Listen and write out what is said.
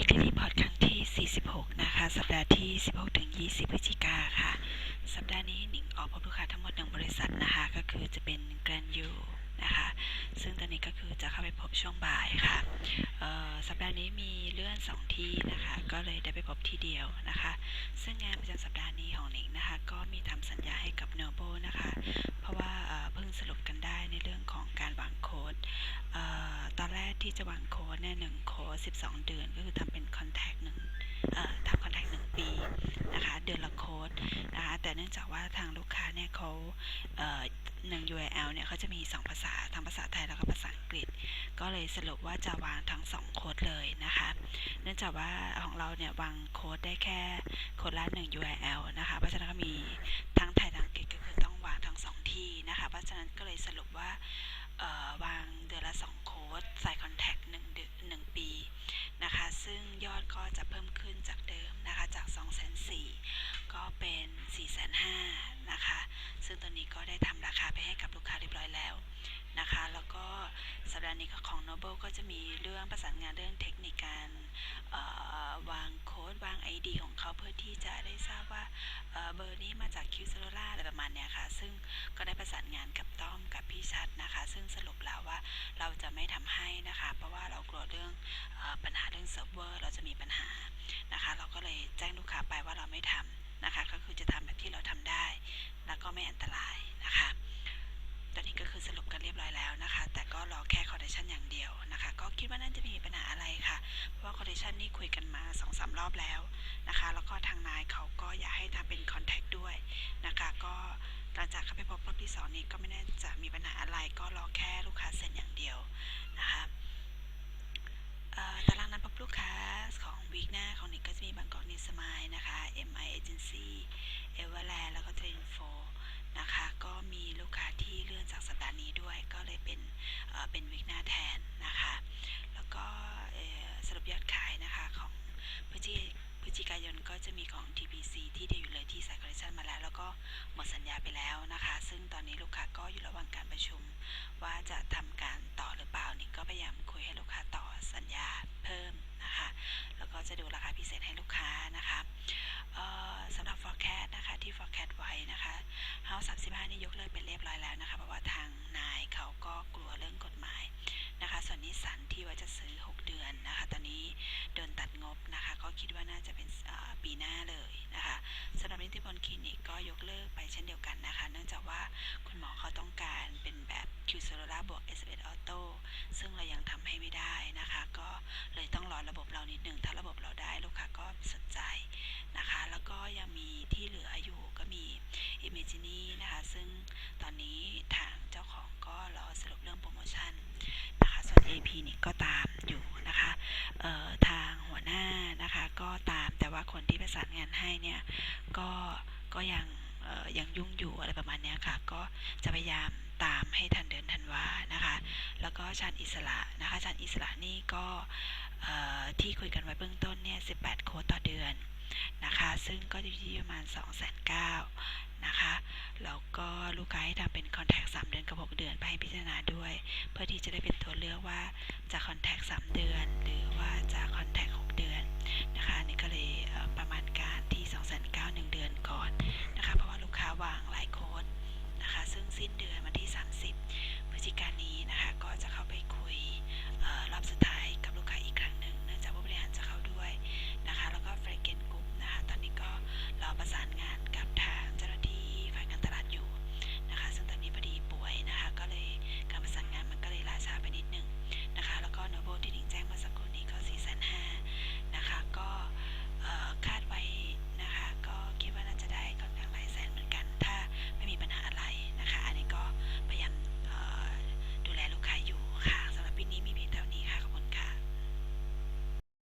Weekly Report ครั้งที่ 46 นะคะ สัปดาห์ที่ 16ถึง20 พฤศจิกาค่ะ สัปดาห์นี้หนิงออกพบลูกค้าทั้งหมดหนึ่งบริษัทนะคะ ก็คือจะเป็น Grand U นะคะ ซึ่งตอนนี้ก็คือจะเข้าไปพบช่วงบ่ายค่ะ สัปดาห์นี้มีเลื่อน 2 ที่นะคะ ก็เลยได้ไปพบที่เดียวนะคะ ซึ่งงานประจำสัปดาห์นี้ของหนิงนะคะ ก็มีทำสัญญาให้กับ Noble นะคะ เพราะว่าเพิ่งสรุปกันได้ในเรื่องของการวางโค้ดตอนแรกที่จะวางโค้ด เนี่ยหนึ่งโค้ด12เดือน ก็คือทำเป็นคอนแทคหนึ่งทำคอนแทคหนึ่งปีนะคะเดือนละโค้ดนะคะแต่เนื่องจากว่าทางลูกค้าเนี่ยเขาเหนึ่ง URL เนี่ยเขาจะมี 2 ภาษาทั้งภาษาไทยแล้วก็ภาษาอังกฤษ ก็เลยสรุปว่าจะวางทั้ง 2 โค้ดเลยนะคะ เนื่องจากว่าของเราเนี่ยวางโค้ดได้แค่โค้ดละ1 URL นะคะ เพราะฉะนั้นก็มีทั้งไทยทั้งอังกฤษก็คือต้องวางทั้ง 2 ที่นะคะ เพราะฉะนั้นก็เลยสรุปว่าวางเดือนละ 2 เรื่องเทคนิคการวางโค้ดวาง ID ของเขาเพื่อที่จะได้ทราบว่าเบอร์นี้มาจากคิวเซโ l ล่าอะไรประมาณนี้ค่ะ ซึ่งก็ได้ประสานงานกับต้อมกับพี่ชัดนะคะ ซึ่งสรุปแล้วว่าเราจะไม่ทำให้นะคะ เพราะว่าเรากลัวเรื่องอปัญหาเรื่องเซิร์ฟเวอร์ เราจะมีปัญหา ว่าคอนดิชันนี่คุยกันมา2อสรอบแล้วนะคะ แล้วก็ทางนายเขาก็อยากให้ทำเป็นคอนแทคด้วยนะคะ ก็หลังจากเข้าไปพบรอบที่สองนี้ก็ไม่น่าจะมีปัญหาอะไร ก็รอแค่ลูกค้าเซ็นอย่างเดียว ก็อยู่ระหว่างการประชุม ว่าจะทำการต่อหรือเปล่านี่ก็พยายามคุยให้ลูกค้าต่อสัญญาเพิ่มนะคะ แล้วก็จะดูราคาพิเศษให้ลูกค้านะคะสำหรับ forecast นะคะที่ forecast ไว้นะคะ House 35นี่ยกเลิกไปเรียบร้อยแล้วนะคะ เพราะว่าทางนายเขาก็กลัวเรื่องกฎหมายนะคะ ส่วนนิสสันที่ว่าจะซื้อ 6 เดือนนะคะ ตอนนี้โดนตัดงบนะคะ ก็คิดว่าน่าจะเป็นปีหน้าเลยนะคะสำหรับนิติพลคลินิกก็ยกเลิกไปเช่นเดียวกันนะคะ เนื่องจากว่า Q c e l l u l a r บวก s 1 Auto ซึ่งเรายังทำให้ไม่ได้นะคะ ก็เลยต้องรอระบบเรานิดนึง ถ้าระบบเราได้ลูกค้าก็สนใจนะคะ แล้วก็ยังมีที่เหลืออยู่ก็มี i m a g i n y นะคะ ซึ่งตอนนี้ทางเจ้าของก็รอสรุปเรื่องโปรโมชั่นนะคะ ส่วน AP นี่ก็ตามอยู่นะคะเอ่อทางหัวหน้านะคะก็ตามแต่ว่าคนที่ประสานงานให้เนี่ยก็ก็ยังยังยุ่งอยู่อะไรประมาณเนี้ย จะพยายามตามให้ทันเดือนธันวานะคะ แล้วก็ชาญอิสระนะคะชาญอิสระนี่ก็ที่คุยกันไว้เบื้องต้นเนี่ย18 โคต่อเดือนนะคะ ซึ่งก็จะอยู่ที่ประมาณ 2 9 0 0 0นะคะ แล้วก็ลูกค้าให้ทำเป็นคอนแทค3เดือนกับ 6 เดือนไปให้พิจารณาด้วย เพื่อที่จะได้เป็นตัวเลือกว่าจะคอนแทค3เดือน หรือว่าจะคอนแทค6เดือนนะคะนี่ก็เลยประมาณ